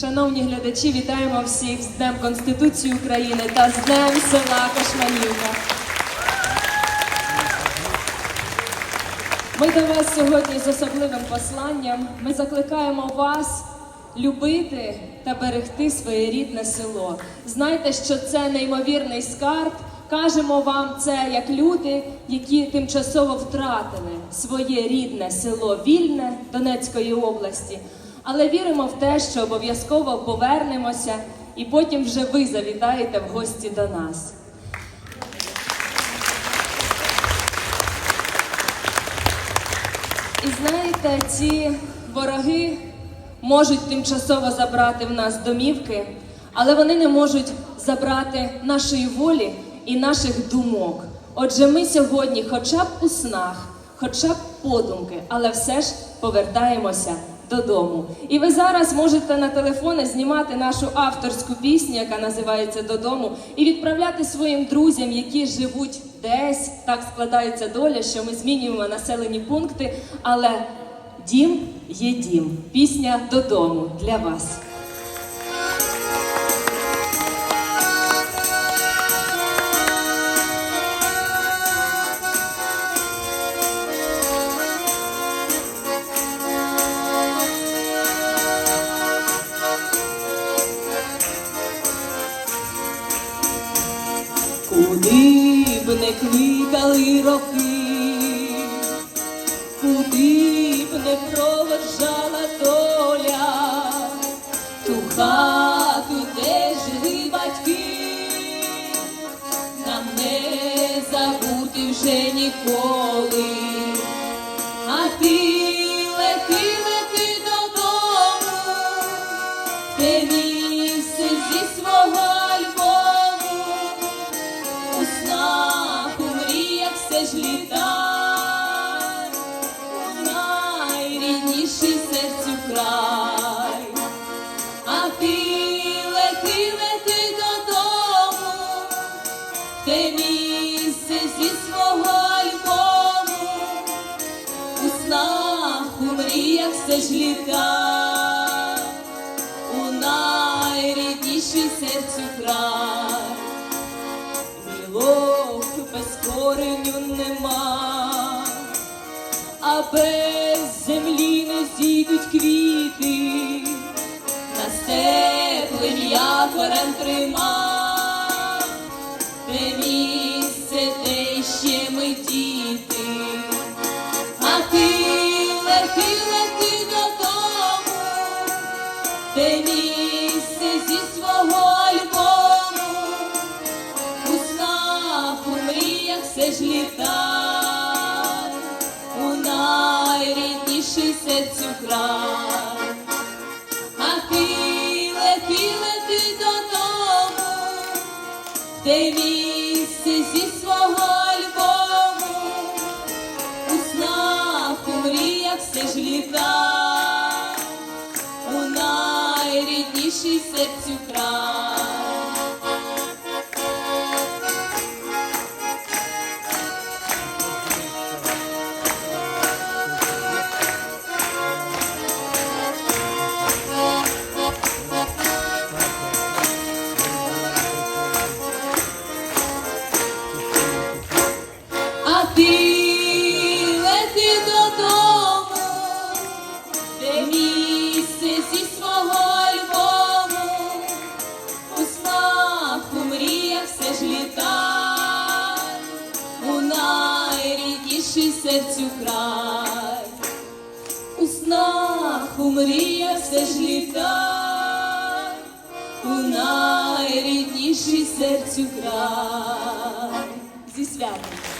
Шановні глядачі, вітаємо всіх з Днем Конституції України та з Днем села Кошманівка. Ми до вас сьогодні з особливим посланням. Ми закликаємо вас любити та берегти своє рідне село. Знайте, що це неймовірний скарб. Кажемо вам це як люди, які тимчасово втратили своє рідне село Вільне Донецької області. Але віримо в те, що обов'язково повернемося, і потім вже ви завітаєте в гості до нас. І знаєте, ці вороги можуть тимчасово забрати в нас домівки, але вони не можуть забрати нашої волі і наших думок. Отже, ми сьогодні, хоча б у снах, хоча б подумки, але все ж повертаємося додому. І ви зараз можете на телефони знімати нашу авторську пісню, яка називається Додому, і відправляти своїм друзям, які живуть десь. Так складається доля, що ми змінюємо населені пункти, але дім є дім. Пісня додому для вас. Куди б не кликали роки, куди б не проведжала доля, ту хату, де жили батьки, нам не забути вже ніколи, ж літай, найрідніший серцю край, а ти лети, лети додому, те місце зі свого альбому, у снах, у мріях все ж літай, у найрідніший серцю край. Без нема, а без землі не зійдуть квіти, на степлим якорем трима, те місце зі свого альбому, у снах, мріях все ж літай, у найріднішій серцю найрідніший серцю край, у снах, у мріях все ж літай, у найрідніший серцю край. Зі святом!